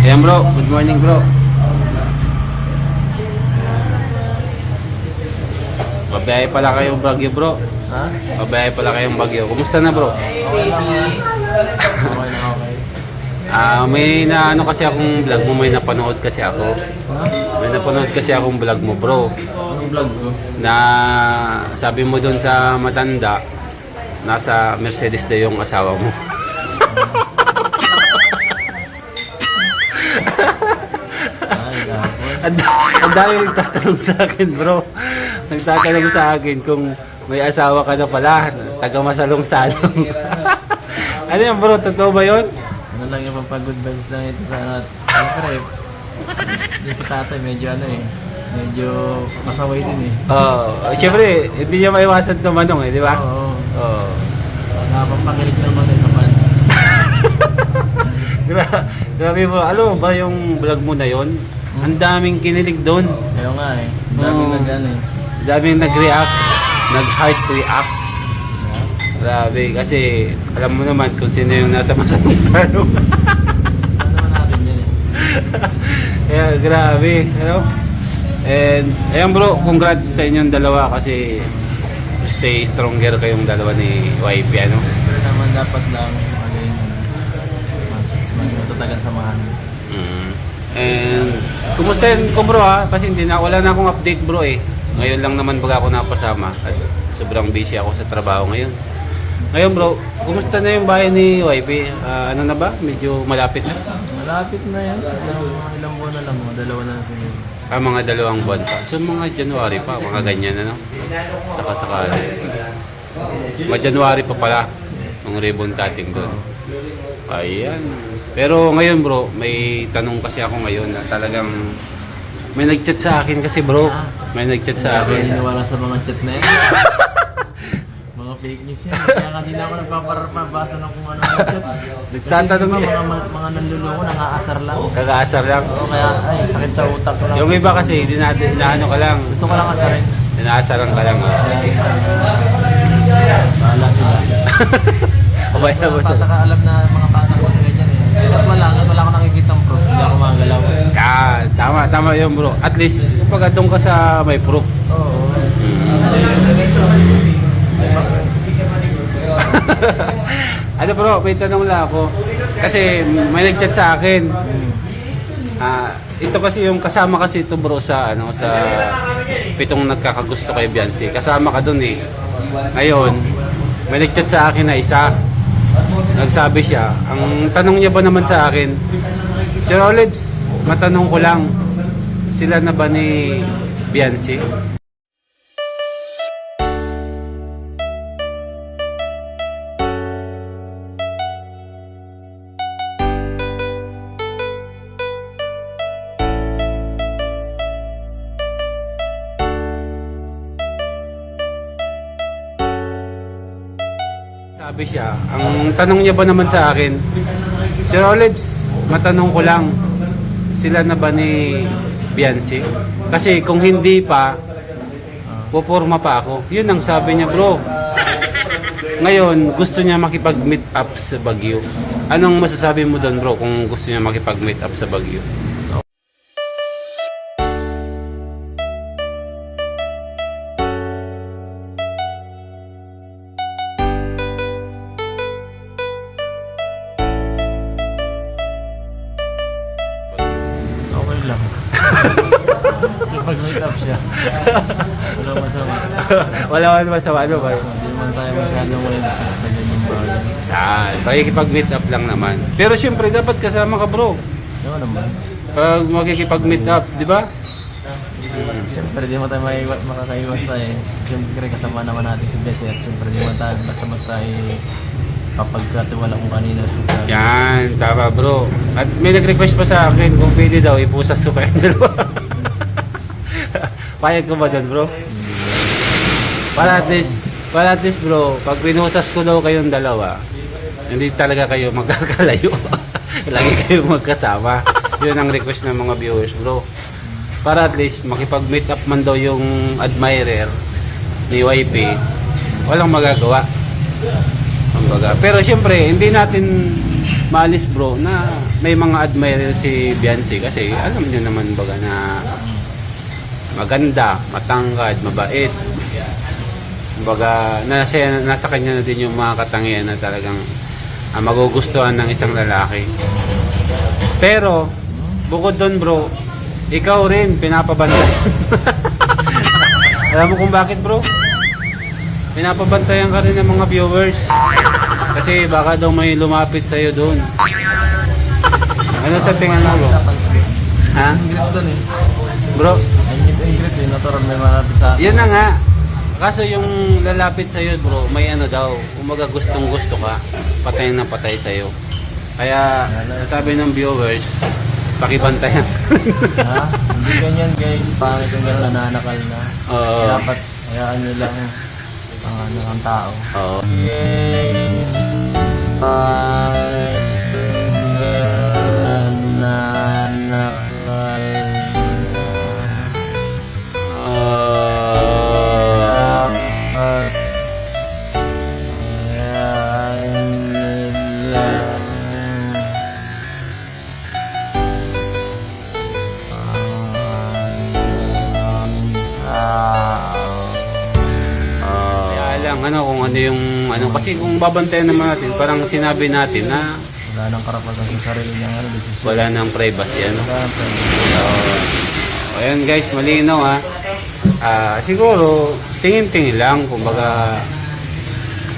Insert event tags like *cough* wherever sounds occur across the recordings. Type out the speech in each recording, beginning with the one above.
Ayan bro, good morning bro. Babiyahe pala kayong Bagyo bro. Ha? Babiyahe pala kayong Bagyo. Kumusta na bro? Okay lang. Okay na *laughs* okay. Ah, may na ano kasi akong vlog mo, may napanood kasi ako. May napanood kasi akong vlog mo bro. Anong vlog ko? Na sabi mo doon sa matanda, nasa Mercedes daw yung asawa mo. *laughs* Ang da- *laughs* ang dami nagtatanong sa akin, bro. Nagtatanong sa akin kung may asawa ka na pala, taga masalong salong. *laughs* ano yan, bro? Totoo ba yun? Ano lang yung pampag-good vibes lang ito sa anak. Siyempre, yun si tatay medyo ano eh. Medyo masaway din eh. Oo. Oh, Siyempre, hindi niya maiwasan tumanong eh, di ba? Oo. Oo. Nakapagpakilig naman din sa fans. *laughs* Gra- Grabe mo. Alam mo ba yung vlog mo na yon? Ang daming kinilig doon. Kaya nga eh. Ang daming Oo. nag ano eh. Daming nag-react. Nag-heart react. Grabe. Kasi alam mo naman kung sino yung nasa *laughs* masamang salong. Ano naman natin yan eh. Kaya grabe, ano? And ayan bro, congrats sa inyong dalawa kasi stay stronger kayong dalawa ni YP ano. Pero naman dapat lang ano yun, mas matatagal samahan. Mm. And kumusta yun ko bro ha? Kasi hindi na wala na akong update bro eh. Ngayon lang naman baga ako napasama at sobrang busy ako sa trabaho ngayon. Ngayon bro, kumusta na yung bahay ni YP? Ah, ano na ba? Medyo malapit na? Malapit na yan. Ilang, mga ilang buwan na lang. Mga dalawa na lang siguro. Ah, mga dalawang buwan pa. So mga January pa, mga ganyan ano. Saka sakali. Mga January pa pala ng ribbon cutting doon. Ayan. Pero ngayon bro, may tanong kasi ako ngayon na talagang may nag-chat sa akin kasi bro. May nag-chat sa Hindi ako akin. naniniwala sa mga chat na yan. *laughs* mga fake news yan. Kaya nga di na ako nagpapabasa ng kung ano yung chat. Nagtatanong Kasi mga, mga, mga nanluloko, nangaasar lang. Kakaasar lang. Oo, kaya ay, sakit sa utak ko lang. Yung iba kasi, hindi natin, inaano ka lang. Gusto ko lang asarin. Inaasaran ka lang. ah. Bahala sila. *laughs* Abay na Mga basta. bata ka alam na mga bata ko Kahit wala, kahit wala akong nakikita ng proof, hindi ako magalaw. Ah, tama, tama yun bro. At least, kapag doon ka sa may proof. Oo. *laughs* ano bro, may tanong lang ako. Kasi may nag-chat sa akin. Ah, ito kasi yung kasama kasi ito bro sa ano sa pitong nagkakagusto kay Beyonce. Kasama ka doon eh. Ngayon, may nag-chat sa akin na isa. Nagsabi siya, ang tanong niya ba naman sa akin, Sir Olives, matanong ko lang, sila na ba ni Beyonce? Sabi siya, ang tanong niya ba naman sa akin, Sir Olives, matanong ko lang, sila na ba ni Beyonce? Kasi kung hindi pa, puporma pa ako. Yun ang sabi niya, bro. Ngayon, gusto niya makipag-meet up sa Baguio. Anong masasabi mo doon, bro, kung gusto niya makipag-meet up sa Baguio? Siya. Wala masama. Wala man masama, ano ba? Hindi naman tayo masyadong ngayon sa ganyang bagay. Ah, pakikipag-meet up lang naman. Pero siyempre, dapat kasama ka, bro. Ano naman? Pag makikipag-meet up, di ba? Siyempre, di mo tayo maiwa- makakaiwas tayo eh. Siyempre, kasama naman natin si Bessie at siyempre, di mo tayo basta-basta eh, kapag katiwala kung kanino. Yan, tama bro. At may nag-request pa sa akin kung pwede daw ipusas ko kayong dalawa. *laughs* Payag ko ba doon bro? Para at least, para at least bro, pag pinusas ko daw kayong dalawa, hindi talaga kayo magkakalayo. *laughs* Lagi kayo magkasama. Yun ang request ng mga viewers bro. Para at least makipag-meet up man daw yung admirer ni YP, walang magagawa. Kumbaga. Pero siyempre, hindi natin maalis bro na may mga admirer si Beyonce kasi alam niyo naman baga na maganda, matangkad, mabait. Baga nasa, nasa kanya na din yung mga katangian na talagang ah, magugustuhan ng isang lalaki. Pero bukod doon bro, ikaw rin pinapabantay. *laughs* alam mo kung bakit bro? Pinapabantayan ka rin ng mga viewers. Kasi baka daw may lumapit sa'yo doon. Ano sa tingin mo, bro? Ha? Eh. Bro, Natural may marapit sa akin. yun na nga. Kaso yung lalapit sa'yo, bro, may ano daw, umaga gustong gusto ka, patay na patay sa'yo. Kaya, sabi ng viewers, pakibantayan. ha? *laughs* Hindi ganyan guys. Pangit yung gano'n nananakal na. Oo. Dapat hayaan nyo lang ang ano ang tao. Oo. Kaya lang, ano, kung ano yung, ano, kasi kung babantayan naman natin, parang sinabi natin na Wala nang karapatan sa sarili niyang ano, decision. wala nang privacy, ano. So, ayun guys, malinaw ha. Ah, siguro, tingin-tingin lang, kumbaga,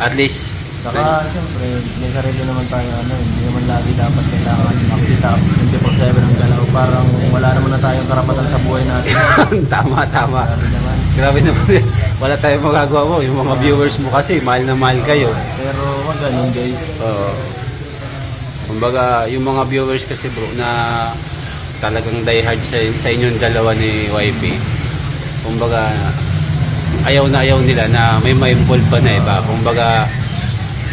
at least, Saka, siyempre, may sarili naman tayo, ano, hindi naman lagi dapat kailangan makita 24-7 ang galaw. Parang wala naman na tayong karapatan sa buhay natin. *laughs* tama, tama. Sabi naman. Grabe naman, wala tayong magagawa mo. Yung mga viewers mo kasi, mahal na mahal kayo. Pero wag ganun guys. Oo. kumbaga, yung mga viewers kasi bro, na talagang diehard sa, sa inyong dalawa ni YP. Kumbaga, ayaw na ayaw nila na may ma-involve pa na iba. Kumbaga,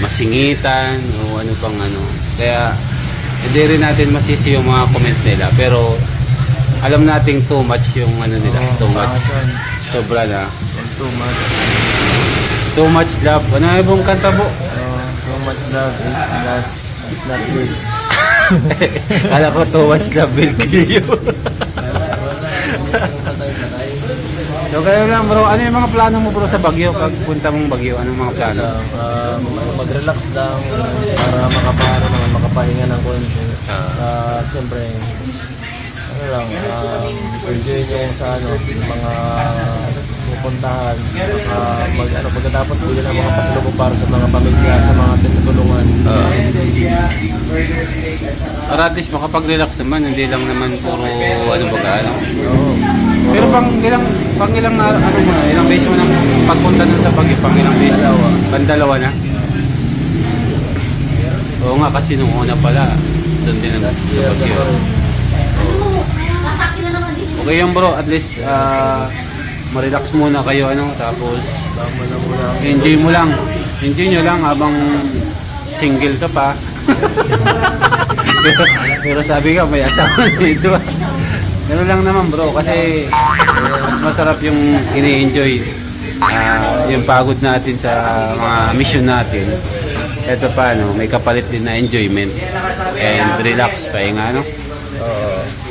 masingitan o ano pang ano. Kaya, hindi rin natin masisi yung mga comment nila. Pero, alam nating too much yung ano nila. Oo, Too much. pangit yun. Sobra na. Yung Too much. Too much love. Ano yung ibang kanta po? Uh, too much love is not, is not good. *laughs* Kala ko too much love will kill you. so kayo lang bro, ano yung mga plano mo bro sa Bagyo? Pag punta mong Bagyo, anong mga plano? Um, mag-relax lang para makapano naman, makapahinga ng konti. Uh, Siyempre, ano lang, um, enjoy nyo sa ano, mga pupuntahan. Uh, mag, ano, pagkatapos bigyan ng mga pasalubong para sa mga pamilya, sa mga tinutulungan. Oo. Para at least makapag-relax naman, hindi lang naman puro ano baga ano. Oo. Pero pang ilang pang ilang ano mo na, ilang beses mo nang pagpunta nun sa Bagyo, pang ilang beses? Dalawa. Pang dalawa na? Oo nga kasi nung una pala, doon din ang Last Okay yan bro, at least ah, ma-relax muna kayo ano, tapos enjoy mo lang. Enjoy nyo lang habang single ka pa. pero, *laughs* pero sabi ka, may asawa dito. Ganun lang naman bro, kasi mas masarap yung ini-enjoy. ah, yung pagod natin sa mga mission natin. Ito pa, no, may kapalit din na enjoyment and relax, pahinga, no? Oo.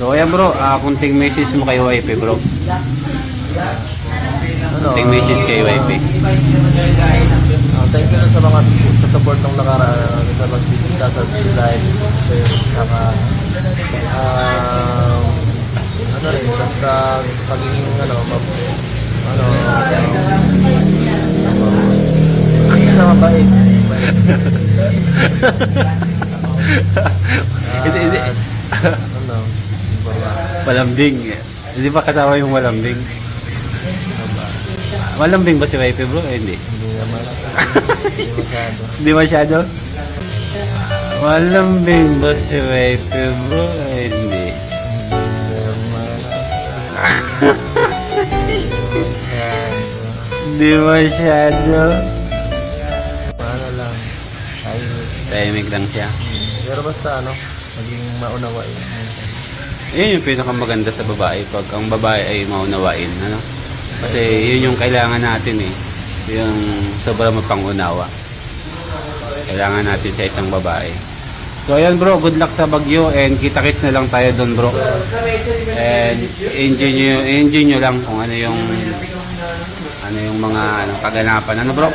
So, ayan bro, ah, kunting message mo kay wife, bro. Ano, Kunting message kay wife. Ah, thank you sa mga sa support ng nakaraan sa pagbisita sa live. Saka, um, ano rin, basta pagiging, ano, mab, ano, *laughs* um, na mabait. *laughs* Hindi. Ah, ano? Malambing. Hindi ba kasama yung malambing? Malambing ba si wife bro? Eh, hindi. Hindi masyado. Malambing ba si wife bro? Eh, hindi. Hindi masyado. Tahimik lang siya. Pero basta ano, maging maunawain. Yun yung pinakamaganda sa babae pag ang babae ay maunawain. Ano? Kasi yun yung kailangan natin eh. Yung sobrang mapangunawa. Kailangan natin sa isang babae. So ayan bro, good luck sa Bagyo and kita-kits na lang tayo doon bro. And enjoy nyo, enjoy nyo lang kung ano yung ano yung mga ano, kaganapan. Ano bro?